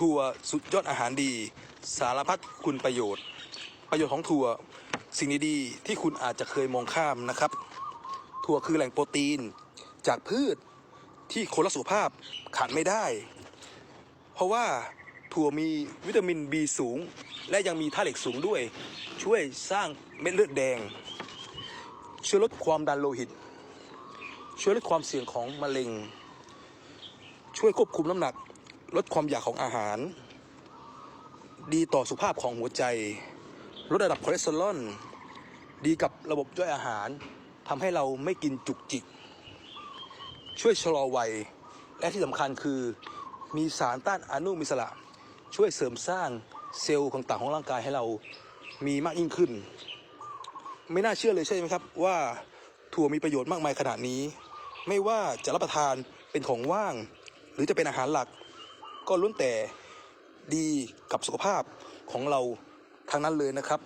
ถั่วสุดยอดอาหารดี สารพัดคุณประโยชน์ ประโยชน์ของถั่วสิ่งดีๆที่คุณอาจจะเคยมองข้ามนะครับ ถั่วคือแหล่งโปรตีน จากพืชที่คนรักสุขภาพขาดไม่ได้ เพราะว่าถั่วมีวิตามิน B สูง และยังมีธาตุเหล็กสูงด้วย ช่วยสร้างเม็ดเลือดแดง ช่วยลดความดันโลหิต ช่วยลดความเสี่ยงของมะเร็ง ช่วยควบคุมน้ำหนัก ลดความอยากของอาหาร ดีต่อสุขภาพของหัวใจ ลดระดับคอเลสเตอรอลดีกับระบบย่อยอาหารทำให้เราไม่กินจุกจิก ช่วยชะลอวัย และที่สำคัญคือมีสารต้านอนุมูลอิสระ ช่วยเสริมสร้างเซลล์ต่างๆของร่างกายให้เรามีมากยิ่งขึ้น ไม่น่าเชื่อเลยใช่ไหมครับ ว่าถั่วมีประโยชน์มากมายขนาดนี้ ไม่ว่าจะรับประทานเป็นของว่าง หรือจะเป็นอาหารหลัก ก็ล้วนแต่ดีกับสุขภาพของเราทางนั้นเลยนะครับ